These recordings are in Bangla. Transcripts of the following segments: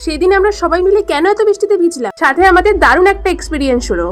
সেদিন আমরা সবাই মিলে কেন এত বৃষ্টিতে ভিজলাম? সাথে আমাদের দারুণ একটা এক্সপিরিয়েন্স হলো।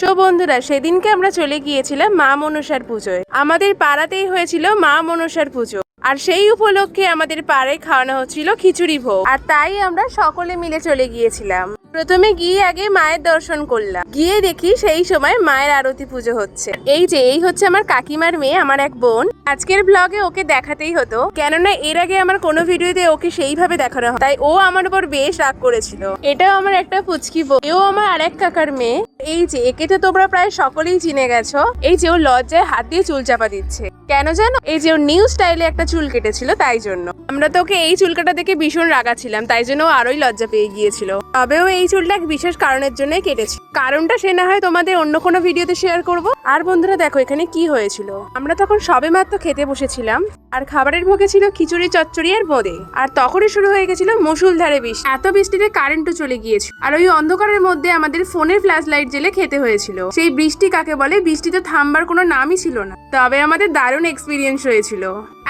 সো বন্ধুরা, সেদিনকে আমরা চলে গিয়েছিলাম মা মনসার পুজোয়। আমাদের পাড়াতেই হয়েছিল মা মনসার পুজো। আর সেই উপলক্ষে আমাদের পাড়ায় খাওয়ানো হচ্ছিল খিচুড়ি ভোগ। আর তাই আমরা সকলে মিলে চলে গিয়েছিলাম। প্রথমে গিয়ে আগে মায়ের দর্শন করলাম। গিয়ে দেখি সেই সময় মায়ের আরতি পুজো হচ্ছে। এই যে, এই হচ্ছে আমার কাকিমার মেয়ে, আমার এক বোন। আজকের ব্লগে ওকে দেখাতেই হতো। কেননা এর আগে আমার কোনো ভিডিওতে ওকে সেইভাবে দেখানো হয় তাই ও আমার উপর বেশ রাগ করেছিল। এটাও আমার একটা পুচকি বোন এও আমার আরেক কাকার মেয়ে। এই যে, একে তো তোমরা প্রায় সকলেই চিনে গেছো। এই যে, ও লজ্জায় হাত দিয়ে চুল চাপা দিচ্ছে। কেন জানো? এই যে নিউ স্টাইলে একটা চুল কেটেছিল, তাই জন্য। আমরা তো ওকে এই চুলকাটা দেখে ভীষণ রাগাছিলাম, তাই জন্য আরোই লজ্জা পেয়ে গিয়েছিল। তবেও এই চুলটা এক বিশেষ কারণের জন্যই কেটেছে। কারণটা সে না হয় তোমাদের অন্য কোনো ভিডিওতে শেয়ার করব। আর বন্ধুরা দেখো, এখানে কি হয়েছিল? আমরা তখন সবে মাত্র খেতে বসেছিলাম, আর খাবারের ভোগে ছিল খিচুড়ি, চচ্চড়ি আর বোঁদে। আর তখনই শুরু হয়ে গেছিল মুসুলধারে বৃষ্টি। এত বৃষ্টিতে কারেন্টও চলে গিয়েছিল। আর ওই অন্ধকারের মধ্যে আমাদের ফোনের ফ্ল্যাশ লাইট জেলে খেতে হয়েছিল। সেই বৃষ্টি কাকে বলে বৃষ্টি তো থামবার কোনো নামই ছিল না। তবে আমাদের দারুণ এক্সপিরিয়েন্স হয়েছিল।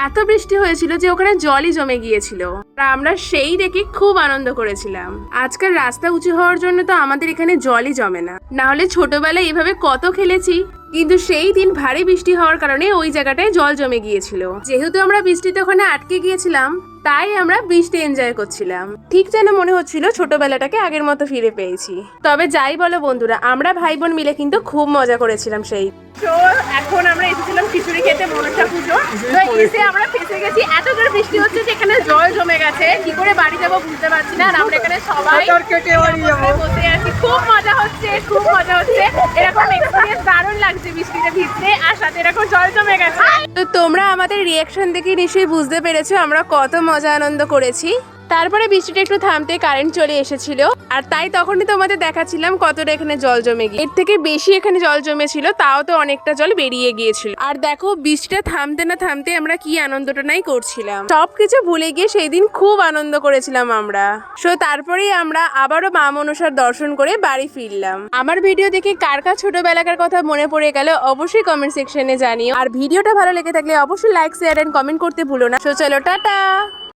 এত বৃষ্টি হয়েছিল যে ওখানে জলই জমে গিয়েছিল। আমরা সেই দেখে খুব আনন্দ করেছিলাম। আজকাল রাস্তা উঁচু হওয়ার জন্য তো আমাদের এখানে জলই জমে না। না হলে ছোটবেলায় এভাবে কত খেলেছি। কিন্তু সেই দিন ভারী বৃষ্টি হওয়ার কারণে ওই জায়গাটায় জল জমে গিয়েছিল। যেহেতু আমরা বৃষ্টিতে ওখানে আটকে গিয়েছিলাম তাই আমরা বৃষ্টি এনজয় করছিলাম। ঠিক যেন মনে হচ্ছিল ছোটবেলাটাকে আগের মতো ফিরে পেয়েছি। তবে যাই বলো বন্ধুরা আমরা ভাই বোন মিলে কিন্তু খুব মজা করেছিলাম সেই। তো এখন আমরা এসেছিলাম খিচুড়ি খেতে মনসা পুজো। তো এসে আমরা ফেসে গেছি। এত জোরে বৃষ্টি হচ্ছে যে এখানে জল জমে গেছে। কি করে বাড়ি যাব বুঝতে পারছি না। আমরা এখানে সবাই বসে আছি। খুব মজা হচ্ছে খুব মজা হচ্ছে। এরকম এক্সপিরিয়েন্স দারুণ লাগছে বৃষ্টিতে ভিজতে। আর সাথে এরকম জল জমে গেছে। তোমরা আমাদের রিয়াকশন দেখে নিশ্চয়ই বুঝতে পেরেছ আমরা কত মজা আনন্দ করেছি। তারপরে বৃষ্টিটা একটু থামতে কারেন্ট চলে এসেছিল। আর তাই তখনই তোমাদের দেখাচ্ছিলাম কতটা এখানে জল জমে গিয়ে। এর থেকে বেশি এখানে জল জমেছিল, তাও তো অনেকটা জল বেরিয়ে গিয়েছিল। আর দেখো, বৃষ্টিটা থামতে না থামতে আমরা কি আনন্দটা নাই করছিলাম। সবকিছু ভুলে গিয়ে সেই দিন খুব আনন্দ করেছিলাম আমরা। সো তারপরেই আমরা আবারও মা মনসার দর্শন করে বাড়ি ফিরলাম। আমার ভিডিও দেখে কার কার ছোটবেলাকার কথা মনে পড়ে গেল, অবশ্যই কমেন্ট সেকশনে জানিও। আর ভিডিওটা ভালো লেগে থাকলে অবশ্যই লাইক শেয়ার এন্ড কমেন্ট করতে ভুলো না। সো চলো, টাটা!